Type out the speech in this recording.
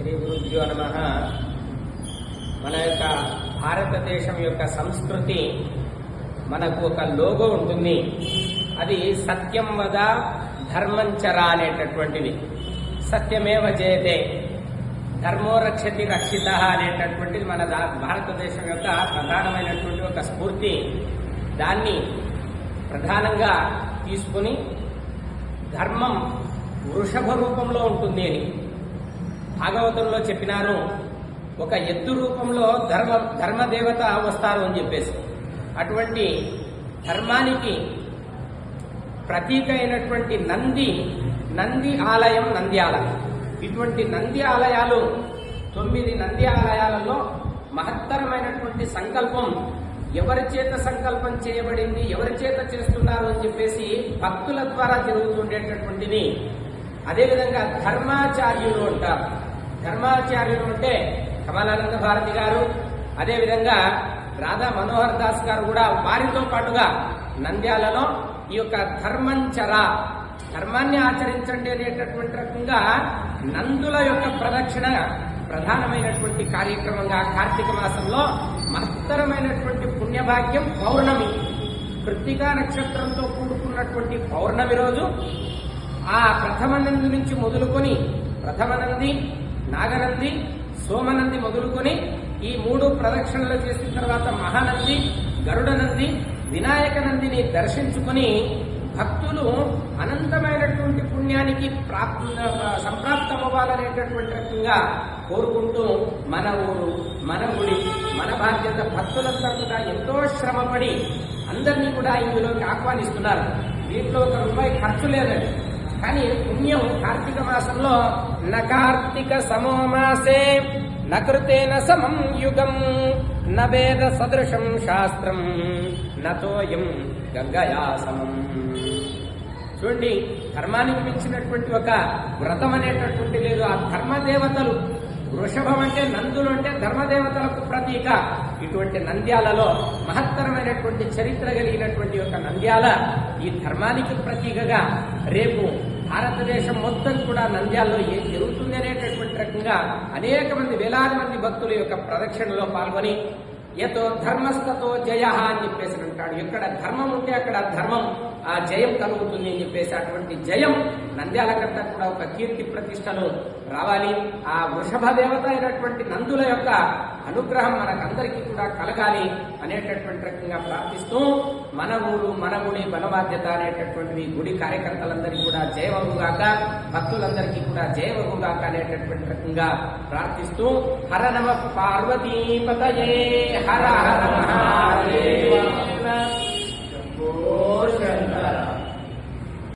శ్రీ గురుభ్యో నమ. మన యొక్క భారతదేశం యొక్క సంస్కృతి మనకు ఒక లోగో ఉంటుంది. అది సత్యం వద ధర్మంచర అనేటటువంటిది. సత్యమేవ జయతే ధర్మో రక్షతి రక్షిత అనేటటువంటిది మన భారతదేశం యొక్క ప్రధానమైనటువంటి ఒక స్ఫూర్తి. దాన్ని ప్రధానంగా తీసుకుని ధర్మం వృషభ రూపంలో ఉంటుంది అని. భాగవతంలో చెప్పినారు ఒక ఎత్తు రూపంలో ధర్మ ధర్మదేవత వస్తారు అని చెప్పేసి. అటువంటి ధర్మానికి ప్రతీక అయినటువంటి నంది నంది ఆలయం. నంద్యాల ఇటువంటి నంది ఆలయాలు తొమ్మిది నంది ఆలయాలలో మహత్తరమైనటువంటి సంకల్పం ఎవరి చేత సంకల్పం చేయబడింది ఎవరి చేత చేస్తున్నారు అని చెప్పేసి భక్తుల ద్వారా జరుగుతుండేటటువంటిది. అదేవిధంగా ధర్మాచార్యులు అంటారు. ధర్మాచార్యులు అంటే కమలానంద భారతి గారు అదేవిధంగా రాధా మనోహర్ దాస్ గారు కూడా వారితో పాటుగా నంద్యాలలో ఈ యొక్క ధర్మంచర ధర్మాన్ని ఆచరించండి అనేటటువంటి రకంగా నందుల యొక్క ప్రదక్షిణ ప్రధానమైనటువంటి కార్యక్రమంగా కార్తీక మాసంలో మహత్తరమైనటువంటి పుణ్యభాగ్యం పౌర్ణమి. కృత్తికా నక్షత్రంతో కూడుకున్నటువంటి పౌర్ణమి రోజు ఆ ప్రథమ నంది నుంచి మొదలుకొని ప్రథమ నంది నాగనంది సోమనంది మొదలుకొని ఈ మూడు ప్రదక్షిణలు చేసిన తర్వాత మహానంది గరుడనంది వినాయక నందిని దర్శించుకొని భక్తులు అనంతమైనటువంటి పుణ్యానికి ప్రాప్ సంప్రాప్తమవ్వాలనేటటువంటి రకంగా కోరుకుంటూ మన ఊరు మన గుడి మన బాధ్యత భక్తులంతా కూడా ఎంతో శ్రమపడి అందరినీ కూడా ఇందులోకి ఆహ్వానిస్తున్నారు. దీంట్లో ఒక రూపాయి ఖర్చు లేదండి. కానీ పుణ్యం కార్తీక మాసంలో న సమో మాసే నకృతేన సమం యుగం న సదృశం శాస్త్రం నతోయం గంగయా సమం. చూడండి ధర్మానికి మించినటువంటి ఒక వ్రతం అనేటటువంటి లేదు. ఆ ధర్మదేవతలు వృషభం అంటే నందులు అంటే ధర్మదేవతలకు ప్రతీక. ఇటువంటి నంద్యాలలో మహత్తరమైనటువంటి చరిత్ర కలిగినటువంటి ఒక నంద్యాల ఈ ధర్మానికి ప్రతీకగా రేపు భారతదేశం మొత్తం కూడా నంద్యాలలో ఏం జరుగుతుంది అనేటటువంటి రకంగా అనేక మంది వేలాది మంది భక్తుల యొక్క ప్రదక్షిణలో పాల్గొని ఏతో ధర్మస్థతో జయ అని చెప్పేసి అంటాడు. ఎక్కడ ధర్మం ఉంటే అక్కడ ధర్మం. ఆ జయం కలుగుతుంది అని చెప్పేసి అటువంటి జయం నంద్యాలకంతా కూడా ఒక కీర్తి ప్రతిష్టలు రావాలి. ఆ వృషభ దేవత అయినటువంటి నందుల యొక్క అనుగ్రహం మనకందరికీ కూడా కలగాలి అనేటటువంటి రకంగా ప్రార్థిస్తూ మన ఊరు మన గుడి బలబాధ్యత అనేటటువంటి గుడి కార్యకర్తలందరికీ కూడా జయవగుగాక భక్తులందరికీ కూడా జయవగుగాక అనేటటువంటి రకంగా ప్రార్థిస్తూ హర నమ పార్వతీపతయే హర హర